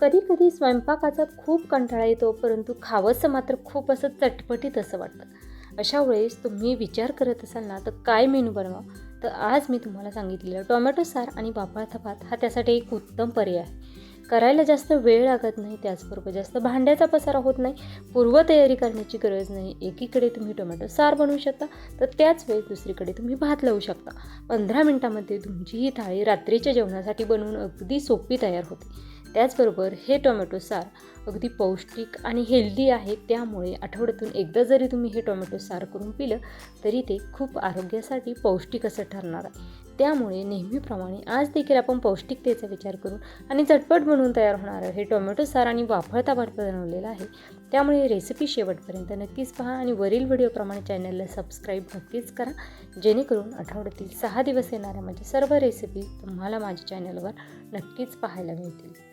कधी कधी स्वयंपाकाचा खूप कंटाळा येतो परंतु खावंसं मात्र खूप असं चटपटीत असं वाटतं. अशा वेळेस तुम्ही विचार करत असाल ना तर काय मेनू बनवा तर आज मी तुम्हाला सांगितलेलं टोमॅटो सार आणि वापरता भात हा त्यासाठी एक उत्तम पर्याय आहे. करायला जास्त वेळ लागत नाही त्याचबरोबर जास्त भांड्याचा पसारा होत नाही पूर्वतयारी करण्याची गरज नाही. एकीकडे तुम्ही टोमॅटो सार बनवू शकता तर त्याच वेळेस दुसरीकडे तुम्ही भात लावू शकता. पंधरा मिनटामध्ये तुमची ही थाळी रात्रीच्या जेवणासाठी बनवून अगदी सोपी तयार होते. त्याचबरोबर हे टोमॅटो सार अगदी पौष्टिक आणि हेल्दी आहे त्यामुळे आठवड्यातून एकदा जरी तुम्ही हे टोमॅटो सार करून पिलं तरी ते खूप आरोग्यासाठी पौष्टिक असं ठरणार आहे. त्यामुळे नेहमीप्रमाणे आज देखील आपण पौष्टिकतेचा विचार करून आणि झटपट बनवून तयार होणारं हे टोमॅटो सार आणि वाफळता भात बनवलेलं आहे. त्यामुळे रेसिपी शेवटपर्यंत नक्कीच पहा आणि वरील व्हिडिओप्रमाणे चॅनलला सबस्क्राईब नक्कीच करा. जेणेकरून आठवड्यातील सहा दिवस येणाऱ्या माझ्या सर्व रेसिपी तुम्हाला माझ्या चॅनलवर नक्कीच पाहायला मिळतील.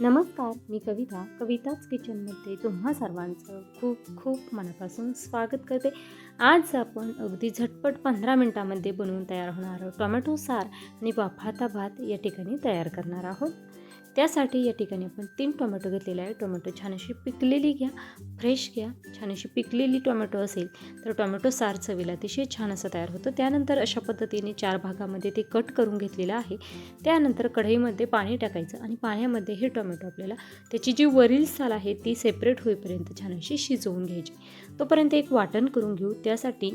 नमस्कार मी कविता. कविताच किचनमध्ये तुम्हा सर्वांचं खूप खूप मनापासून स्वागत करते. आज आपण अगदी झटपट पंधरा मिनटामध्ये बनवून तयार होणारं टोमॅटो सार आणि वाफाता भात या ठिकाणी तयार करणार आहोत. त्यासाठी या ठिकाणी आपण तीन टोमॅटो घेतलेले आहे टोमॅटो छान अशी पिकलेली घ्या फ्रेश घ्या. छान अशी पिकलेली टोमॅटो असेल तर टोमॅटो सार चवीला अतिशय छान असं तयार होतं. त्यानंतर अशा पद्धतीने चार भागामध्ये ते कट करून घेतलेलं आहे. त्यानंतर कढईमध्ये पाणी टाकायचं आणि पाण्यामध्ये हे टोमॅटो आपल्याला त्याची जी वरील साल आहे ती सेपरेट होईपर्यंत छान अशी शिजवून घ्यायची. तोपर्यंत एक वाटण करून घेऊ. त्यासाठी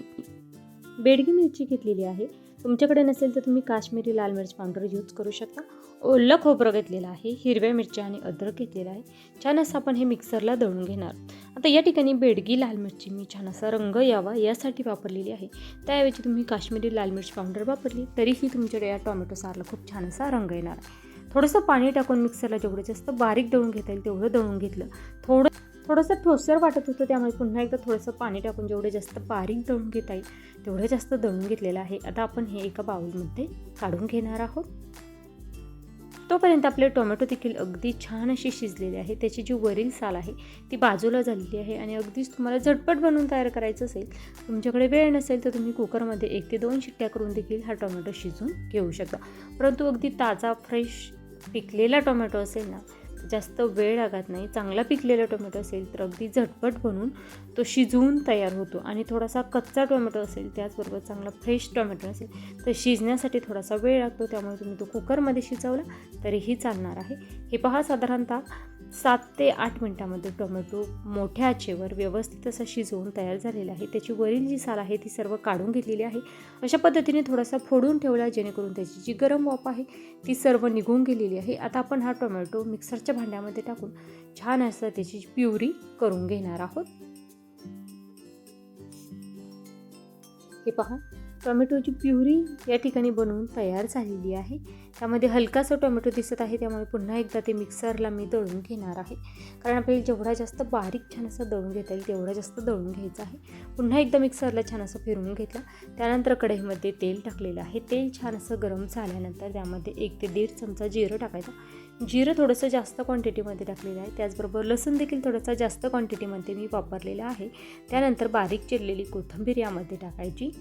बेडगी मिरची घेतलेली आहे. तुमच्याकडे नसेल तर तुम्ही काश्मीरी लाल मिरच पावडर यूज करू शकता. ओलं खोबरं घेतलेलं आहे हिरव्या मिरच्या आणि अद्रक घेतलेलं आहे. छान असं आपण हे मिक्सरला दळून घेणार. आता या ठिकाणी बेडगी लाल मिरची मी छान असा रंग यावा यासाठी वापरलेली आहे. त्याऐवजी तुम्ही काश्मीरी लाल मिरची पावडर वापरली तरीही तुमच्याकडे या टोमॅटो सारला खूप छान असा रंग येणार. आहे थोडंसं पाणी टाकून मिक्सरला जेवढं जास्त बारीक दळून घेता येईल तेवढं दळून घेतलं. थोडं थोडंसं ठोसर वाटत होतं त्यामुळे पुन्हा एकदा थोडंसं पाणी टाकून जेवढं जास्त बारीक दळून घेता येईल तेवढं जास्त दळून घेतलेलं आहे. आता आपण हे एका बाउलमध्ये काढून घेणार आहोत. तोपर्यंत आपले टोमॅटो देखील अगदी छान अशी शिजलेली आहे. त्याची जी वरील साल आहे ती बाजूला झालेली आहे आणि अगदीच तुम्हाला झटपट बनवून तयार करायचं असेल तुमच्याकडे वेळ नसेल तर तुम्ही कुकरमध्ये एक ते दोन शिट्ट्या करून देखील हा टोमॅटो शिजून घेऊ शकता. परंतु अगदी ताजा फ्रेश पिकलेला टोमॅटो असेल ना जास्त वेळ लागत नाही. चांगला पिकलेला टोमॅटो असेल तर अगदी झटपट बनून तो शिजवून तयार होतो आणि थोडासा कच्चा टोमॅटो असेल त्याचबरोबर चांगला फ्रेश टोमॅटो असेल तर शिजण्यासाठी थोडासा वेळ लागतो. त्यामुळे तुम्ही तो कुकरमध्ये शिजवला तरीही चालणार आहे. हे पहा साधारणतः सात ते आठ मिनटामध्ये टोमॅटो मोठ्या आचेवर व्यवस्थित असा शिजवून तयार झालेला आहे. त्याची वरील जी साल आहे ती सर्व काढून घेतलेली आहे. अशा पद्धतीने थोडासा फोडून ठेवला जेणेकरून त्याची जी गरम वाफ आहे ती सर्व निघून गेलेली आहे. आता आपण हा टोमॅटो मिक्सरच्या भांड्यामध्ये टाकून छान असं त्याची प्युरी करून घेणार आहोत. हे पहा टोमॅटोची प्युरी या ठिकाणी बनवून तयार झालेली आहे. त्यामध्ये हलकासा टोमॅटो दिसत आहे. त्यामुळे पुन्हा एकदा ते मिक्सरला मी दळून घेणार आहे. कारण आपल्याला जेवढा जास्त बारीक छान असं दळून घेता येईल तेवढा जास्त दळून घ्यायचं आहे. पुन्हा एकदा मिक्सरला छान असं फिरवून घेतलं. त्यानंतर कढईमध्ये तेल टाकलेलं आहे. तेल छान असं गरम झाल्यानंतर त्यामध्ये एक ते दीड चमचा जिरं टाकायचं. जिरं थोडंसं जास्त क्वांटिटीमध्ये टाकलेलं आहे. त्याचबरोबर लसूण देखील थोडंसं जास्त क्वांटिटीमध्ये मी वापरलेलं आहे. त्यानंतर बारीक चिरलेली कोथिंबीर यामध्ये टाकायची.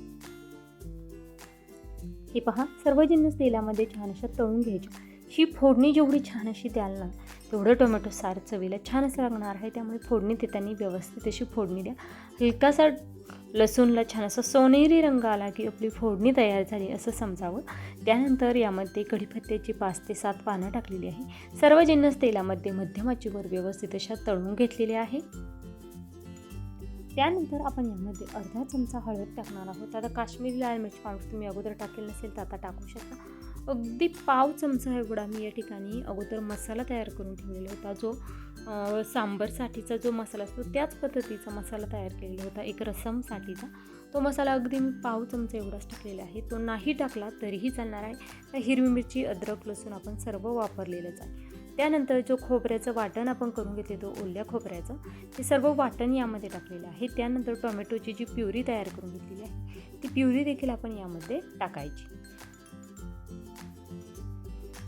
हे पहा सर्व जिन्नस तेलामध्ये छान अशा तळून घ्यायच्या ही फोडणी जेवढी छान अशी द्याल ना तेवढं टोमॅटो सार चवीला छान असं लागणार आहे. त्यामुळे फोडणी देताना व्यवस्थित अशी फोडणी द्या. हलकासा लसूणला छान असा सोनेरी रंग आला की आपली फोडणी तयार झाली असं समजावं. त्यानंतर यामध्ये कढीपत्त्याची पाच ते सात पानं टाकलेली आहे. सर्व जिन्नस तेलामध्ये मध्यमाचीवर व्यवस्थित अशा तळून घेतलेली आहे त्यानंतर आपण यामध्ये अर्धा चमचा हळद टाकणार आहोत. आता काश्मीरी लाल मिरची पावडर तुम्ही अगोदर टाकेल नसेल तर आता टाकू शकता. अगदी पाव चमचा एवढा मी या ठिकाणी अगोदर मसाला तयार करून ठेवलेला होता. जो सांबरसाठीचा जो मसाला असतो त्याच पद्धतीचा मसाला तयार केलेला होता. एक रसमसाठीचा. तो मसाला अगदी मी पाव चमचा एवढाच टाकलेला आहे. तो नाही टाकला तरीही चालणार आहे. हिरवी मिरची अद्रक लसूण आपण सर्व वापरलेलंच आहे. त्यानंतर जो खोबऱ्याचं वाटण आपण करून घेतले तो ओल्या खोबऱ्याचं ते सर्व वाटण यामध्ये टाकलेलं आहे. त्यानंतर टोमॅटोची जी प्युरी तयार करून घेतलेली आहे ती प्युरी देखील आपण यामध्ये टाकायची.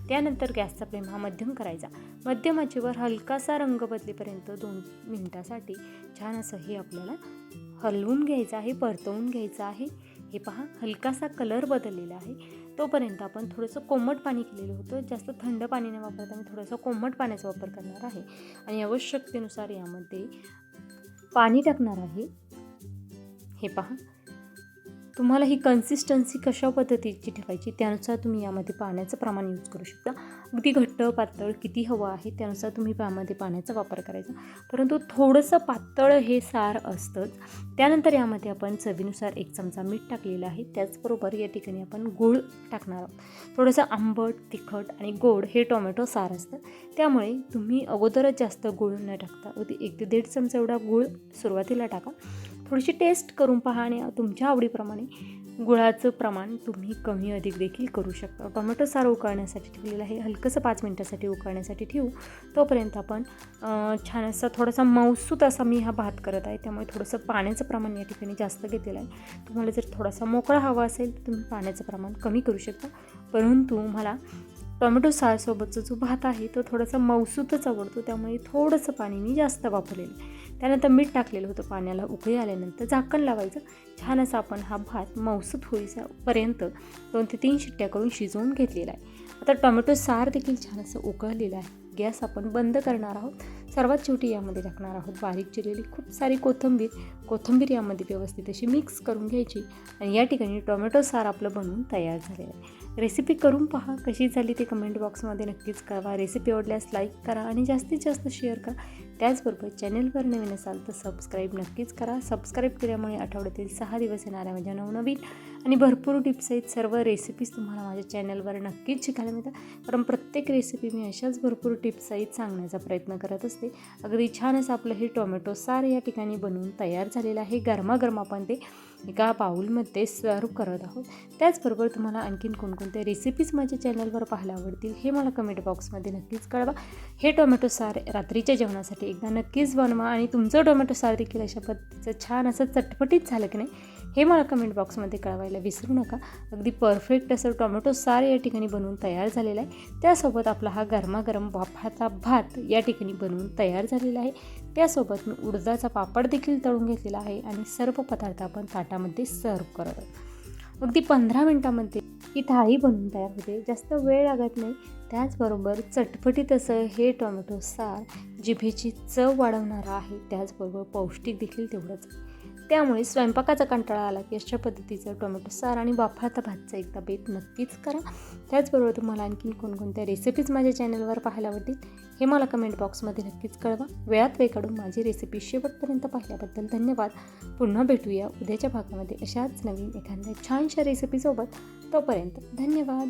त्यानंतर गॅसचा फ्लेम हा मध्यम करायचा. मध्यम आचेवर हलकासा रंग बदलेपर्यंत दोन मिनटासाठी छान असं हे आपल्याला हलवून घ्यायचं आहे परतवून घ्यायचं आहे. हे पहा हलकासा कलर बदललेला आहे. तोपर्यंत आपण थोडंसं कोमट पाणी केलेलं होतं. जास्त थंड पाणी न वापरता मी थोडंसं कोमट पाण्याचा वापर करणार आहे. आणि आवश्यकतेनुसार यामध्ये पाणी टाकणार आहे. हे पहा तुम्हाला ही कन्सिस्टन्सी कशा पद्धतीची ठेवायची? त्यानुसार तुम्ही यामध्ये पाण्याचं प्रमाण यूज करू शकता. अगदी घट्ट पातळ किती हवं आहे त्यानुसार तुम्ही यामध्ये पाण्याचा वापर करायचा. परंतु थोडंसं पातळ हे सार असतंच. त्यानंतर यामध्ये आपण चवीनुसार एक चमचा मीठ टाकलेलं आहे. त्याचबरोबर या ठिकाणी आपण गूळ टाकणार आहोत. थोडंसं आंबट तिखट आणि गोड हे टोमॅटो सार असतं त्यामुळे तुम्ही अगोदरच जास्त गूळ न टाकता अगदी एक ते दीड चमचा एवढा गूळ सुरुवातीला टाका. थोडीशी टेस्ट करून पहा आणि तुमच्या आवडीप्रमाणे गुळाचं प्रमाण तुम्ही कमी अधिक देखील करू शकता. टोमॅटो सार उकळण्यासाठी ठेवलेलं आहे. हलकंसं पाच मिनटासाठी उकळण्यासाठी ठेवू. तोपर्यंत आपण छान असा थोडासा मौसूत असा मी हा भात करत आहे. त्यामुळे थोडंसं पाण्याचं प्रमाण या ठिकाणी जास्त घेतलेलं आहे. तुम्हाला जर थोडासा मोकळा हवा असेल तर तुम्ही पाण्याचं प्रमाण कमी करू शकता. परंतु मला टोमॅटो सारसोबतचा जो भात आहे तो थोडासा मौसूतच आवडतो. त्यामुळे थोडंसं पाणी मी जास्त वापरलेलं आहे. त्यानंतर मीठ टाकलेलं होतं पाण्याला उकळी आल्यानंतर झाकण लावायचं. छान असा आपण हा भात मौसूत होईपर्यंत दोन ते तीन शिट्ट्या करून शिजवून घेतलेला आहे. आता टोमॅटो सार देखील छान असं उकळलेलं आहे. गॅस आपण बंद करणार आहोत. सर्वात शेवटी यामध्ये टाकणार आहोत बारीक चिरलेली खूप सारी कोथिंबीर. कोथिंबीर यामध्ये व्यवस्थित अशी मिक्स करून घ्यायची आणि या ठिकाणी टोमॅटो सार आपलं बनवून तयार झालेलं आहे. रेसिपी करून पहा कशी झाली ते कमेंट बॉक्समध्ये नक्कीच कळवा. रेसिपी आवडल्यास लाईक करा आणि जास्तीत जास्त शेअर करा. त्याचबरोबर चॅनलवर नवीन असाल तर सबस्क्राईब नक्कीच करा. सबस्क्राईब केल्यामुळे आठवड्यातील सहा दिवस येणाऱ्या माझ्या नवनवीन आणि भरपूर टिप्स आहेत. सर्व रेसिपीज तुम्हाला माझ्या चॅनलवर नक्कीच शिकायला मिळतात. कारण प्रत्येक रेसिपी मी अशाच भरपूर टिप्स आहेत सांगण्याचा प्रयत्न करत असते. अगदी छान असं आपलं हे टोमॅटो सार या ठिकाणी बनवून तयार झालेलं आहे. गरमागरम आपण ते एका बाऊलमध्ये सर्व करत आहोत. त्याचबरोबर तुम्हाला आणखीन कोणकोणत्या रेसिपीज माझ्या चॅनलवर पाहायला आवडतील हे मला कमेंट बॉक्समध्ये नक्कीच कळवा. हे टोमॅटो सार रात्रीच्या जेवणासाठी एकदा नक्कीच बनवा आणि तुमचं टोमॅटो सार देखील अशा पद्धतीचं छान असं चटपटीत झालं की नाही हे मला कमेंट बॉक्समध्ये कळवायला विसरू नका. अगदी परफेक्ट असं टोमॅटो सार या ठिकाणी बनवून तयार झालेला आहे. त्यासोबत आपला हा गरमागरम वाफाचा भात या ठिकाणी बनवून तयार झालेला आहे. त्यासोबत मी उडदाचा पापड देखील तळून घेतलेला आहे आणि सर्व पदार्थ आपण ताटामध्ये सर्व करत आहोत. अगदी पंधरा मिनटामध्ये ही थाळी बनवून तयार होते. जास्त वेळ लागत नाही. त्याचबरोबर चटपटीत असं हे टोमॅटो सार जिभेची चव वाढवणारा आहे. त्याचबरोबर पौष्टिक देखील तेवढंच आहे. त्यामुळे स्वयंपाकाचा कंटाळा आला की अशा पद्धतीचं टोमॅटो सार आणि वाफाळता भातचा एकदा बेत नक्कीच करा. त्याचबरोबर तुम्हाला आणखी कोणकोणत्या रेसिपीज माझ्या चॅनलवर पाहायला आवडतील हे मला कमेंट बॉक्समध्ये नक्कीच कळवा. वेळात वेळ काढून माझी रेसिपी शेवटपर्यंत पाहिल्याबद्दल धन्यवाद. पुन्हा भेटूया उद्याच्या भागामध्ये अशाच नवीन एखाद्या छानशा रेसिपीसोबत तोपर्यंत धन्यवाद.